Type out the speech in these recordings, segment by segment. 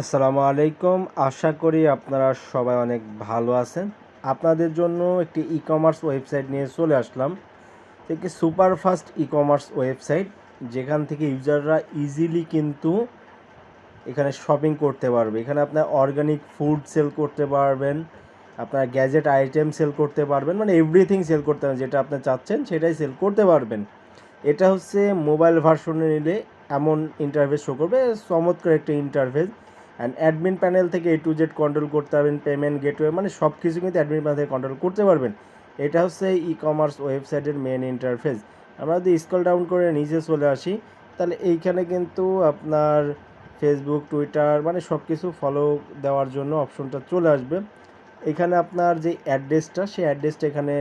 আসসালামু আলাইকুম। আশা করি আপনারা সবাই অনেক ভালো আছেন। আপনাদের জন্য একটি ই কমার্স ওয়েবসাইট নিয়ে চলে আসলাম। একটি সুপারফাস্ট ই কমার্স ওয়েবসাইট যেখান থেকে ইউজাররা ইজিলি কিন্তু এখানে শপিং করতে পারবে। এখানে আপনার অর্গানিক ফুড সেল করতে পারবেন, আপনার গ্যাজেট আইটেম সেল করতে পারবেন মানে এভরিথিং সেল করতে পারবেন, যেটা আপনি চাচ্ছেন সেটাই সেল করতে পারবেন। এটা হচ্ছে মোবাইল ভার্সনে নিলে এমন ইন্টারফেস শো করবে, চমৎকার একটা ইন্টারফেস অ্যান্ড অ্যাডমিন প্যানেল থেকে এ টু জেড কন্ট্রোল করতে পারবেন পেমেন্ট গেটওয়ে মানে সব কিছু কিন্তু অ্যাডমিন প্যানেল থেকে কন্ট্রোল করতে পারবেন। এটা হচ্ছে ই কমার্স ওয়েবসাইটের মেন ইন্টারফেস আমরা যদি স্কল ডাউন করে নিচে চলে আসি, তাহলে এইখানে কিন্তু আপনার ফেসবুক টুইটার মানে সব কিছু ফলো দেওয়ার জন্য অপশনটা চলে আসবে। এখানে আপনার যে অ্যাড্রেসটা সেই অ্যাড্রেসটা এখানে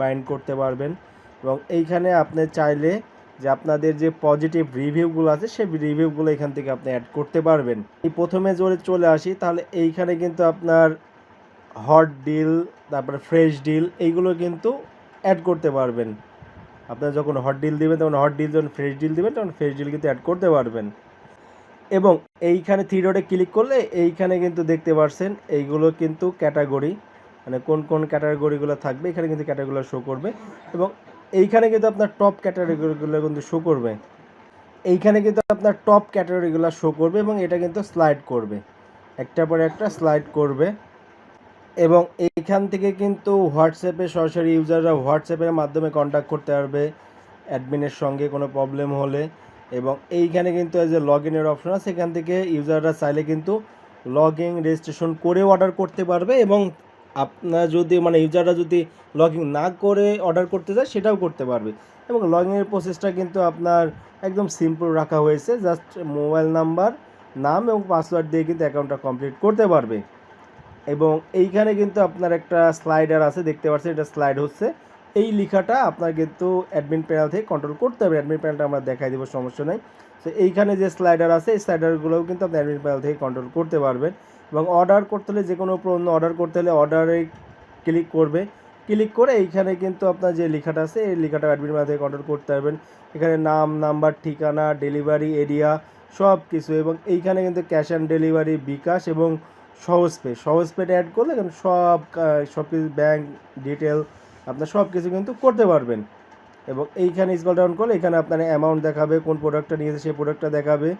বাইন্ড করতে পারবেন। এবং এইখানে আপনি চাইলে যে আপনাদের যে পজিটিভ রিভিউগুলো আছে, সেই রিভিউগুলো এখান থেকে আপনি অ্যাড করতে পারবেন। এই প্রথমে জোরে চলে আসি, তাহলে এইখানে কিন্তু আপনার হট ডিল তারপরে ফ্রেশ ডিল এইগুলো কিন্তু অ্যাড করতে পারবেন। আপনার যখন হট ডিল দিবেন, তখন হট ডিল যখন ফ্রেশ ডিল দেবেন, তখন ফ্রেশ ডিল কিন্তু অ্যাড করতে পারবেন। এবং এইখানে থ্রি ডটে ক্লিক করলে এইখানে কিন্তু দেখতে পাচ্ছেন এইগুলো কিন্তু ক্যাটাগরি মানে কোন কোন ক্যাটাগরিগুলো থাকবে, এখানে কিন্তু ক্যাটাগরিগুলো শো করবে। এবং এইখানে কিন্তু আপনার টপ ক্যাটাগরিগুলো কিন্তু শো করবে। এইখানে কিন্তু আপনার টপ ক্যাটাগরিগুলো শো করবে এবং এটা কিন্তু স্লাইড করবে। একটার পরে একটা স্লাইড করবে। এবং এইখান থেকে কিন্তু হোয়াটসঅ্যাপে সরাসরি ইউজাররা হোয়াটসঅ্যাপের মাধ্যমে কন্ট্যাক্ট করতে পারবে। অ্যাডমিনের সঙ্গে কোনো প্রবলেম হলে এবং এইখানে কিন্তু যে লগ ইনের অপশন আছে সেখান থেকে ইউজাররা চাইলে কিন্তু লগ ইন রেজিস্ট্রেশন করে অর্ডার করতে পারবে এবং আপনার যদি মানে ইউজাররা যদি লগ ইন না করে অর্ডার করতে চায়, সেটাও করতে পারবে। এবং লগ ইনের প্রসেসটা কিন্তু আপনার একদম সিম্পল রাখা হয়েছে জাস্ট মোবাইল নাম্বার নাম এবং পাসওয়ার্ড দিয়ে কিন্তু অ্যাকাউন্টটা কমপ্লিট করতে পারবে। এবং এইখানে কিন্তু আপনার একটা স্লাইডার আছে, দেখতে পাচ্ছেন, এটা স্লাইড হচ্ছে। এই লেখাটা আপনার কিন্তু অ্যাডমিন প্যানেল থেকে কন্ট্রোল করতে হবে। অ্যাডমিন প্যানেলটা আমরা দেখাই দেবো, সমস্যা নেই। তো এইখানে যে স্লাইডার আছে, এই স্লাইডারগুলোও কিন্তু আপনি অ্যাডমিন প্যানেল থেকে কন্ট্রোল করতে পারবেন। এবং অর্ডার করতে হলে যে কোনো পণ্য অর্ডার করতে হলে অর্ডারে ক্লিক করবে। ক্লিক করে এইখানে কিন্তু আপনার যে লেখাটা আছে, এই লেখাটা অ্যাডমিট প্যানেল অর্ডার করতে পারবেন। এখানে নাম নাম্বার ঠিকানা ডেলিভারি এরিয়া সব কিছু এবং এইখানে কিন্তু ক্যাশ অন ডেলিভারি বিকাশ এবং সহজ পে সহজ পেটা অ্যাড করলে কিন্তু সব সব কিছু ব্যাঙ্ক ডিটেল আপনার সব কিছু কিন্তু করতে পারবেন। এবং এইখানে স্কল ডাউন করলে এখানে আপনার অ্যামাউন্ট দেখাবে, কোন প্রোডাক্টটা নিয়েছে সেই প্রোডাক্টটা দেখাবে।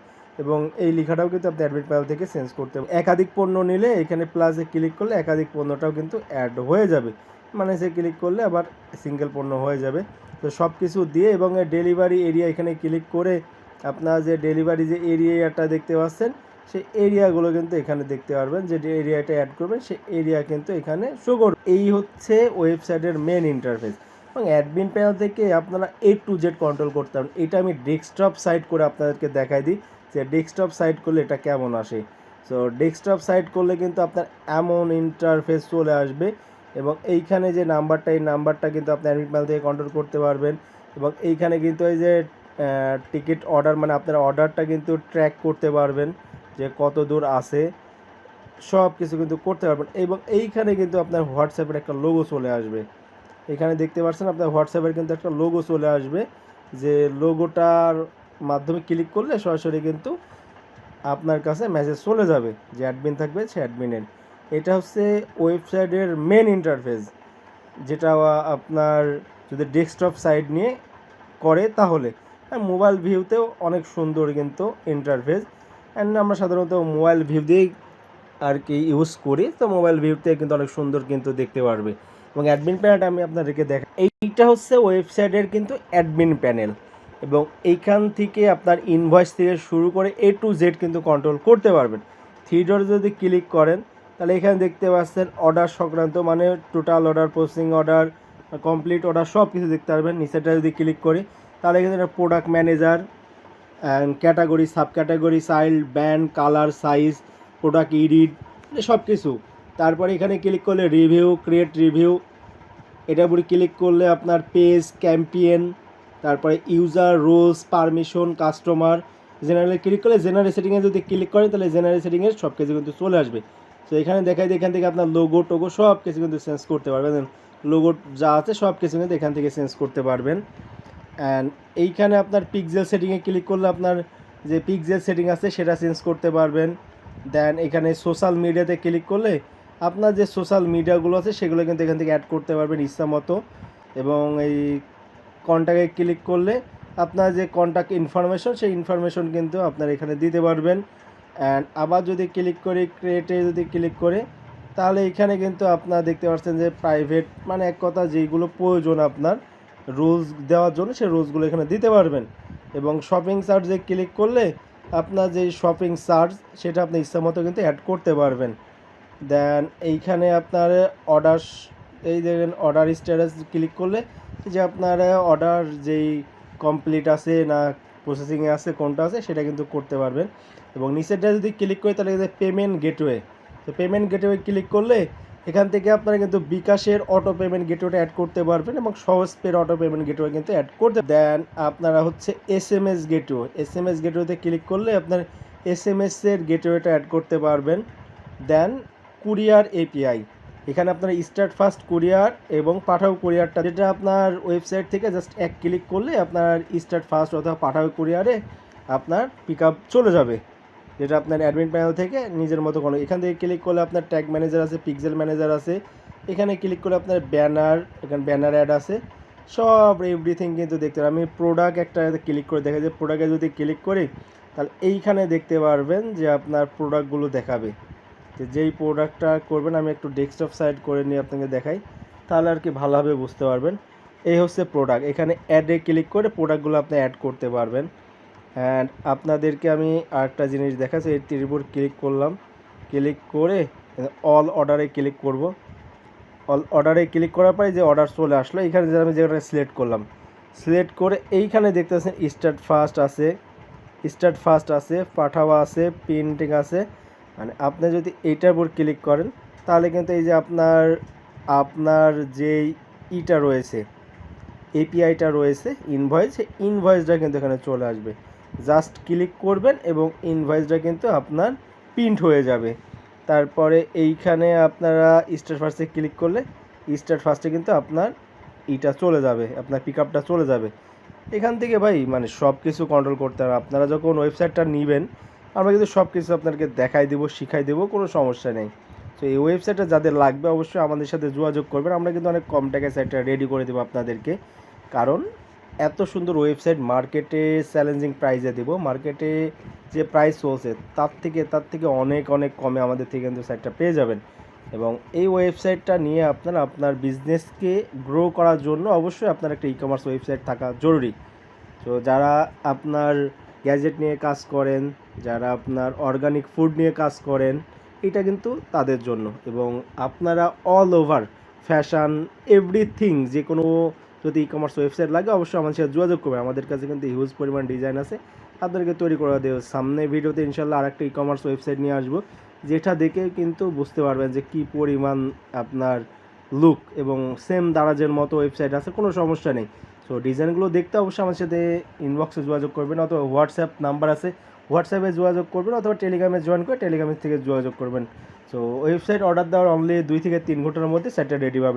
এবং এই লেখাটাও কিন্তু আপনি অ্যাডমিট প্যানেল থেকে চেঞ্জ করতে একাধিক পণ্য নিলে এখানে প্লাসে ক্লিক করলে একাধিক পণ্যটাও কিন্তু অ্যাড হয়ে যাবে। মানে সে ক্লিক করলে আবার সিঙ্গেল পণ্য হয়ে যাবে। তো সব কিছু দিয়ে এবং ডেলিভারি এরিয়া এখানে ক্লিক করে আপনার যে ডেলিভারি যে এরিয়াটা দেখতে পাচ্ছেন, সেই এরিয়াগুলো কিন্তু এখানে দেখতে পারবেন। যে এরিয়াটা অ্যাড করবেন, সেই এরিয়া কিন্তু এখানে শো করবে। এই হচ্ছে ওয়েবসাইটের মেন ইন্টারফেস এবং অ্যাডমিন প্যানেল থেকে আপনারা এ টু জেড কন্ট্রোল করতে পারেন। এটা আমি ডেস্কটপ সাইট করে আপনাদেরকে দেখাই দিই। যে ডেস্কটপ সাইট করলে এটা কেমন আসে? সো ডেস্কটপ সাইট করলে কিন্তু আপনার এমন ইন্টারফেস চলে আসবে এবং এইখানে যে নাম্বারটা এই নাম্বারটা কিন্তু আপনি অ্যাডমিন প্যানেল থেকে কন্ট্রোল করতে পারবেন এবং এইখানে কিন্তু এই যে টিকিট অর্ডার মানে আপনার অর্ডারটা কিন্তু ট্র্যাক করতে পারবেন যে কত দূর আছে সব কিছু কিন্তু করতে পারবেন এবং এইখানে কিন্তু আপনার হোয়াটসঅ্যাপের একটা লোগো চলে আসবে। এখানে দেখতে পাচ্ছেন আপনার হোয়াটসঅ্যাপের কিন্তু একটা লোগো চলে আসবে যে লোগোটার মাধ্যমে ক্লিক করলে সরাসরি কিন্তু আপনার কাছে মেসেজ চলে যাবে যে অ্যাডমিন থাকবে, সে অ্যাডমিনের এটা হচ্ছে ওয়েবসাইটের মেন ইন্টারফেস যেটা আপনার যদি ডেস্কটপ সাইট নিয়ে করে তাহলে। মোবাইল ভিউতেও অনেক সুন্দর কিন্তু ইন্টারফেস অ্যান্ড আমরা সাধারণত মোবাইল ভিউ দিয়েই আর কি ইউজ করি, তো মোবাইল ভিউতে কিন্তু অনেক সুন্দর কিন্তু দেখতে পারবে। এবং অ্যাডমিন প্যানেলটা আমি আপনাদেরকে দেখা এইটা হচ্ছে ওয়েবসাইটের কিন্তু অ্যাডমিন প্যানেল এবং এইখান থেকে আপনার ইনভয়েস থেকে শুরু করে এ টু জেড কিন্তু কন্ট্রোল করতে পারবেন। থ্রি যদি ক্লিক করেন, তাহলে এখানে দেখতে পাচ্ছেন অর্ডার সংক্রান্ত মানে total order posting order complete order সব কিছু দেখতে পারবেন। নিচেটা যদি ক্লিক করি, তাহলে এখানে product manager and category sub category child brand colour size product edit সব কিছু তারপরে এখানে ক্লিক করলে রিভিউ ক্রিয়েট রিভিউ এটার উপরে ক্লিক করলে আপনার পেজ ক্যাম্পিয়ন তারপরে ইউজার রোলস পারমিশন কাস্টমার জেনারেলে ক্লিক করলে জেনারেল সেটিংয়ে যদি ক্লিক করেন, তাহলে জেনারেল সেটিংয়ের সব কিছু কিন্তু চলে আসবে। তো এখানে দেখাই, এখান থেকে আপনার লোগো টোগো সব কিছু কিন্তু চেঞ্জ করতে পারবেন। লোগো যা আছে সব কিছু কিন্তু এখান থেকে চেঞ্জ করতে পারবেন। অ্যান্ড এইখানে আপনার পিকজেল সেটিংয়ে ক্লিক করলে আপনার যে পিকজেল সেটিং আছে সেটা চেঞ্জ করতে পারবেন। দেন এখানে সোশ্যাল মিডিয়াতে ক্লিক করলে আপনার যে সোশ্যাল মিডিয়াগুলো আছে সেগুলো কিন্তু এখান থেকে অ্যাড করতে পারবেন ইচ্ছা মতো। এবং এই কন্ট্যাক্টে ক্লিক করলে আপনার যে কন্ট্যাক্ট ইনফরমেশন সেই ইনফরমেশন কিন্তু আপনার এখানে দিতে পারবেন। অ্যান্ড আবার যদি ক্লিক করি ক্রিয়েটে যদি ক্লিক করে, তাহলে এখানে কিন্তু আপনার দেখতে পাচ্ছেন যে প্রাইভেট মানে এক কথা যেইগুলো প্রয়োজন আপনার রুলস দেওয়ার জন্য সেই রুলসগুলো এখানে দিতে পারবেন। এবং শপিং সার্চে ক্লিক করলে আপনার যে শপিং সার্চ সেটা আপনি ইচ্ছা মতো কিন্তু অ্যাড করতে পারবেন। দেন এইখানে আপনার অর্ডার এই দেখেন অর্ডার স্ট্যাটাস ক্লিক করলে যে আপনার অর্ডার যেই কমপ্লিট আছে না প্রসেসিংয়ে আছে, কোনটা আছে, সেটা কিন্তু করতে পারবেন। এবং নিচেরটা যদি ক্লিক করি, তাহলে কিন্তু পেমেন্ট গেটওয়ে তো পেমেন্ট গেটওয়ে ক্লিক করলে এখান থেকে আপনারা কিন্তু বিকাশের অটো পেমেন্ট গেটওয়েটা অ্যাড করতে পারবেন এবং সহজ পের অটো পেমেন্ট গেটওয়ে কিন্তু অ্যাড করতে দেন আপনারা হচ্ছে S M S gateway S M S গেটওয়েতে click করলে আপনার এস এম এসের গেটওয়েটা অ্যাড করতে পারবেন। দেন কুরিয়ার এপিআই এখানে আপনার স্টার্ট ফার্স্ট কুরিয়ার এবং পাঠাও কুরিয়ারটা যেটা আপনার ওয়েবসাইট থেকে জাস্ট এক ক্লিক করলে আপনার স্টার্ট ফার্স্ট অথবা পাঠাও কুরিয়ারে আপনার পিক চলে যাবে। যেটা আপনার অ্যাডমিন প্যানেল থেকে নিজের মতো কোনো, এখান থেকে ক্লিক করলে আপনার ট্যাগ ম্যানেজার আছে পিক্সেল ম্যানেজার আছে, এখানে ক্লিক করলে আপনার ব্যানার এখানে ব্যানার অ্যাড আছে, সব এভরিথিং কিন্তু দেখতে পারেন। আমি প্রোডাক্ট একটা ক্লিক করে দেখা যায় প্রোডাক্টে যদি ক্লিক করি, তাহলে এইখানে দেখতে পারবেন যে আপনার প্রোডাক্টগুলো দেখাবে। যে যেই প্রোডাক্টটা করবেন, আমি একটু ডেস্কটপ সাইড করে নিয়ে আপনাকে দেখাই, তাহলে আর কি ভালোভাবে বুঝতে পারবেন। এই হচ্ছে প্রোডাক্ট এখানে অ্যাডে ক্লিক করে প্রোডাক্টগুলো আপনি অ্যাড করতে পারবেন। অ্যান্ড আপনাদেরকে আমি আরেকটা জিনিস দেখাচ্ছি এই তীর উপর ক্লিক করলাম। ক্লিক করে অল অর্ডারে ক্লিক করব। অল অর্ডারে ক্লিক করার পরে যে অর্ডার চলে আসলো, এখানে যে আমি যেটা সিলেক্ট করলাম সিলেক্ট করে এইখানে দেখতে পাচ্ছেন স্টার্ট ফার্স্ট আছে স্টার্ট ফার্স্ট আছে পাঠাওয়া আছে প্রিন্টিং আছে। মানে আপনি যদি এইটার উপর ক্লিক করেন, তাহলে কিন্তু এই যে আপনার আপনার যে ইটা রয়েছে এপিআইটা রয়েছে ইনভয়েস ইনভয়েসটা কিন্তু এখানে চলে আসবে। জাস্ট ক্লিক করবেন এবং ইনভয়েসটা কিন্তু আপনার প্রিন্ট হয়ে যাবে। তারপরে এইখানে আপনারা স্টার ফার্স্টে ক্লিক করলে স্টার ফার্স্টে কিন্তু আপনার ইটা চলে যাবে, আপনার পিক চলে যাবে। এখান থেকে ভাই মানে সব কিছু কন্ট্রোল করতে হবে। আপনারা যখন ওয়েবসাইটটা নেবেন আমরা কিন্তু সব কিছু আপনাদেরকে দেখাই দেবো, শিখাই দেবো, কোনো সমস্যা নেই। তো এই ওয়েবসাইটটা যাদের লাগবে অবশ্যই আমাদের সাথে যোগাযোগ করবেন। আমরা কিন্তু অনেক কম টাকায় সাইটটা রেডি করে দেবো আপনাদেরকে। কারণ এত সুন্দর ওয়েবসাইট মার্কেটে চ্যালেঞ্জিং প্রাইসে দেবো। মার্কেটে যে প্রাইস চলছে, তার থেকে তার থেকে অনেক অনেক কমে আমাদের থেকে কিন্তু সাইটটা পেয়ে যাবেন। এবং এই ওয়েবসাইটটা নিয়ে আপনারা, আপনার বিজনেসকে গ্রো করার জন্য অবশ্যই আপনার একটা ই কমার্স ওয়েবসাইট থাকা জরুরি। তো যারা আপনার গ্যাজেট নিয়ে কাজ করেন যারা আপনার অর্গানিক ফুড নিয়ে কাজ করেন, এটা কিন্তু তাদের জন্য। এবং আপনারা অল ওভার ফ্যাশন এভরিথিং যে কোনো যদি ই কমার্স ওয়েবসাইট লাগে, অবশ্যই আমাদের সাথে যোগাযোগ করবেন। আমাদের কাছে কিন্তু হিউজ পরিমাণ ডিজাইন আছে। আপনাদেরকে তৈরি করে দেবো। সামনে ভিডিওতে ইনশাল্লাহ আরেকটা ই কমার্স ওয়েবসাইট নিয়ে আসব। যেটা দেখে কিন্তু বুঝতে পারবেন যে কি পরিমাণ আপনার লুক এবং সেম দারাজের মতো ওয়েবসাইট আছে, কোনো সমস্যা নেই। সো ডিজাইনগুলো দেখতে অবশ্যই আমার সাথে ইনবক্সে যোগাযোগ করবেন অথবা হোয়াটসঅ্যাপ নাম্বার আছে। হোয়াটসঅ্যাপে যোগাযোগ করবেন অথবা টেলিগ্রামে জয়েন করে টেলিগ্রামের থেকে যোগাযোগ করবেন। সো ওয়েবসাইট অর্ডার দেওয়ার অনলি দুই থেকে তিন ঘণ্টার মধ্যে সাইটটা রেডি পাবে